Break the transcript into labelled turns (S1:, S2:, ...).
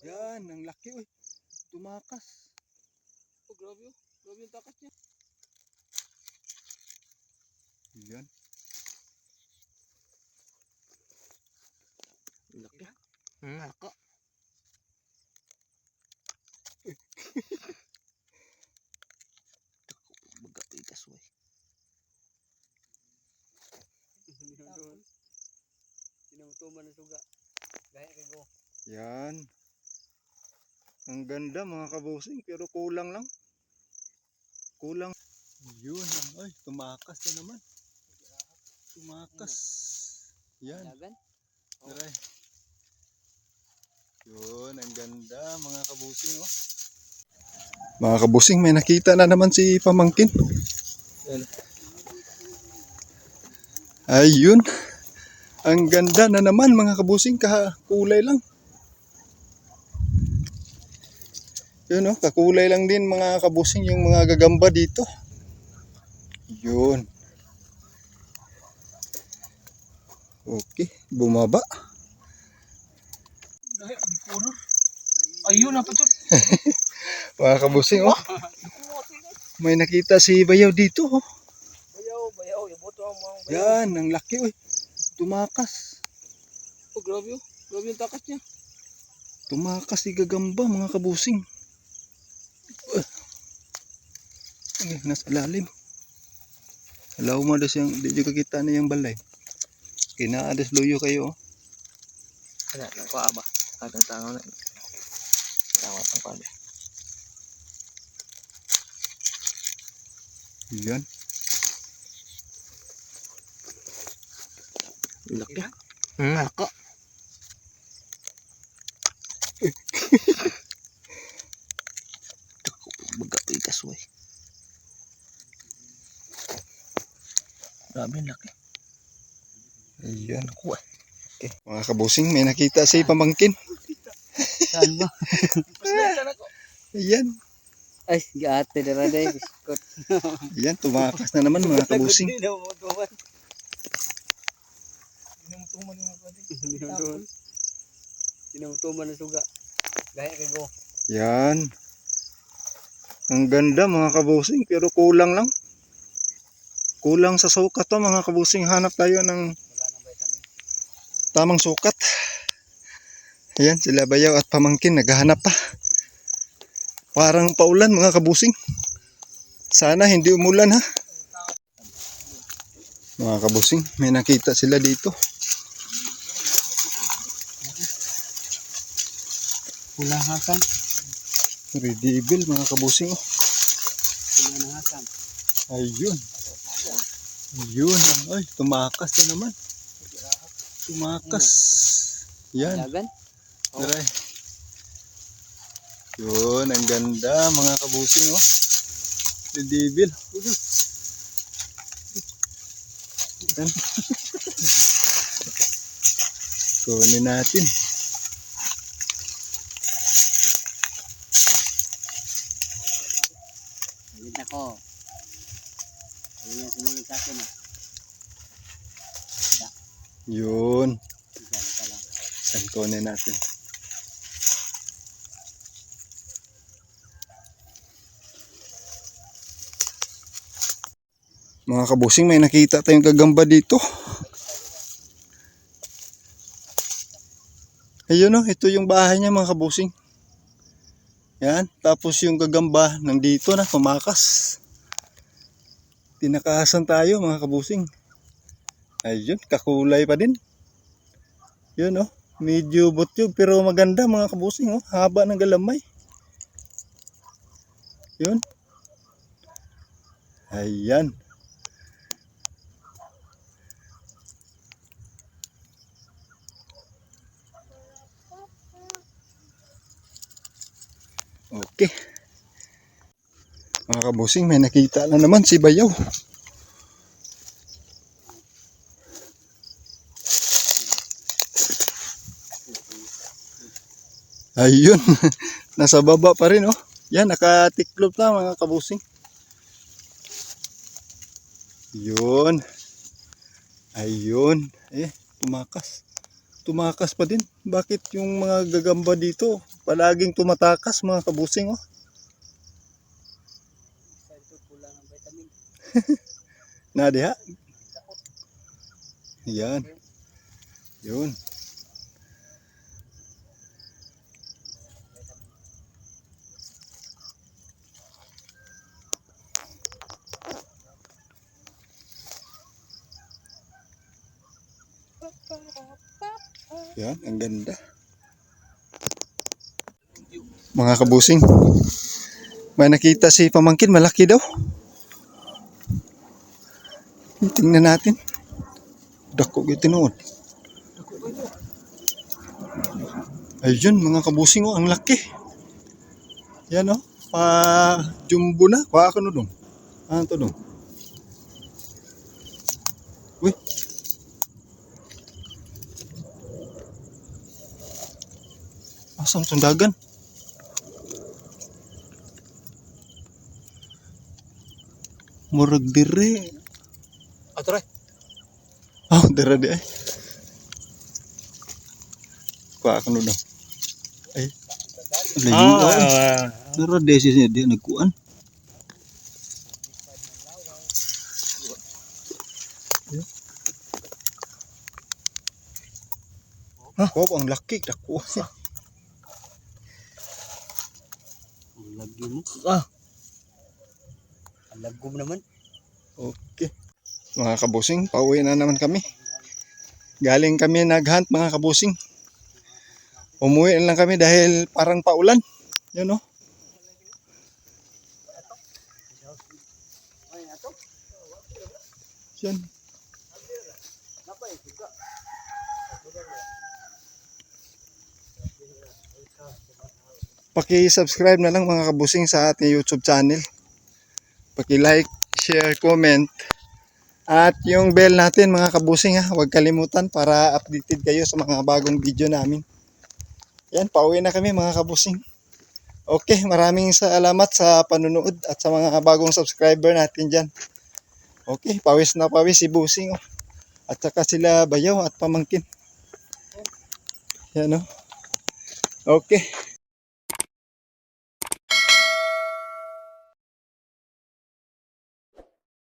S1: Yan, ang laki oy. Tumakas.
S2: Oh, grabe oh. Grabe yung takas niya.
S1: Yan.
S2: Laki. Naka. Baga ikas way. Sinutuman ng suga. Gaya kay go.
S1: Yan. Ang ganda mga kabusing pero kulang lang. Kulang. Yun. Ay, tumakas na naman. Tumakas. Yan. Tara. Yun, ang ganda mga kabusing oh. Mga kabusing, may nakita na naman si Pamangkin.
S2: Yan.
S1: Ayun. Ang ganda na naman mga kabusing, kakulay lang. Yun oh, kakulay lang din mga kabusing yung mga gagamba dito. Yun. Okay, bumaba.
S2: Ayun na pa dyan.
S1: Mga kabusing, oh. May nakita si Bayaw dito, oh.
S2: Bayaw, bayaw. Ibuto ang mga bayaw.
S1: Yan, ang laki, oh. Tumakas.
S2: Oh, grabe oh. Grabe yung takas niya.
S1: Tumakas si Gagamba, mga kabusing. Ay, nasa lalim. Alaw mo das yung, di juga kita na yung balay. Kinaadas luyo kayo, oh.
S2: Ano, nakuha ba? Katang tangaw na. Tawat ang pala.
S1: Yan.
S2: Laki. Naka. Baga ikas way. Grabe ang laki.
S1: Ayan, ako eh. Okay. Mga kabusing, may nakita si Pamangkin.
S2: Saan ba?
S1: Ayan.
S2: Ay, gate na rin eh. Biskot.
S1: Ayan, tumakas na naman mga kabusing.
S2: Hindi na umutuman. Hindi na umutuman yung mga Hindi na umutuman. Hindi na suga. Gaya kay go.
S1: Yan. Ang ganda mga kabusing pero kulang lang. Kulang sa sukat to mga kabusing. Hanap tayo ng tamang sukat. Ayan, sila bayaw at pamangkin naghahanap pa. Parang paulan mga kabusing. Sana hindi umulan ha. Mga kabusing, may nakita sila dito.
S2: Pula hasan.
S1: Redevil mga kabusing.
S2: Pula na hasan.
S1: Ayun. Ayun. Ay, tumakas na naman. Tumakas. Yan.
S2: Lagan.
S1: Tara. Yun, ang ganda mga kabusing oh. Redevil. Yan. Kunin natin.
S2: Ayun ako. Ayun yung sumunod sa akin. eh.
S1: Yun. Saan kunin natin? Mga kabusing, may nakita tayong kagamba dito. Ayun oh, ito yung bahay niya mga kabusing. Yan, tapos yung kagamba nandito na, tumakas. Tinakasan tayo mga kabusing. Ayun, kakulay pa din. Yun oh, medyo butyog pero maganda mga kabusing oh, haba ng galamay. Yun. Ayan. Okay. Mga kabusing, may nakita na naman si Bayaw. Ayun. Nasa baba pa rin oh. Yan, nakatiklop na mga kabusing. Yun. Ayun. Eh, tumakas. tumakas pa din. Bakit yung mga gagamba dito palaging tumatakas mga kabusing oh?
S2: Sa ito kulang ang vitamin.
S1: Na diha. Yan. Yun. Yan, ang ganda. Mga kabusing, may nakita si pamangkin, malaki daw. Tingnan natin. Dako yung tinuod. Ayun, mga kabusing oh, ang laki. Yan oh, pa jumbo na. Kuha ka no dong. Ano to dong? Uy. Asam sundagan? Murag dire. Dara di ay. Kuha ka no dong. Ay. Layo ay. Dara di siya di nagkuan. Ha? Oh, ang laki. Dako.
S2: Ang lagi mo. Ah. Ang lagom naman.
S1: Okay. Mga kabusing, pauwi na naman kami. Galing kami naghunt mga kabusing. Umuwi lang kami dahil parang paulan. Yan.
S2: Napay, suga.
S1: Paki-subscribe na lang mga kabusing sa ating YouTube channel. Paki-like, share, comment. At yung bell natin mga kabusing ha, huwag kalimutan para updated kayo sa mga bagong video namin. Yan, pauwi na kami mga kabusing. Okay, maraming salamat sa panunood at sa mga bagong subscriber natin dyan. Okay, pawis na pawis si Busing. Oh. At saka sila Bayaw at Pamangkin. Yan oh. Okay.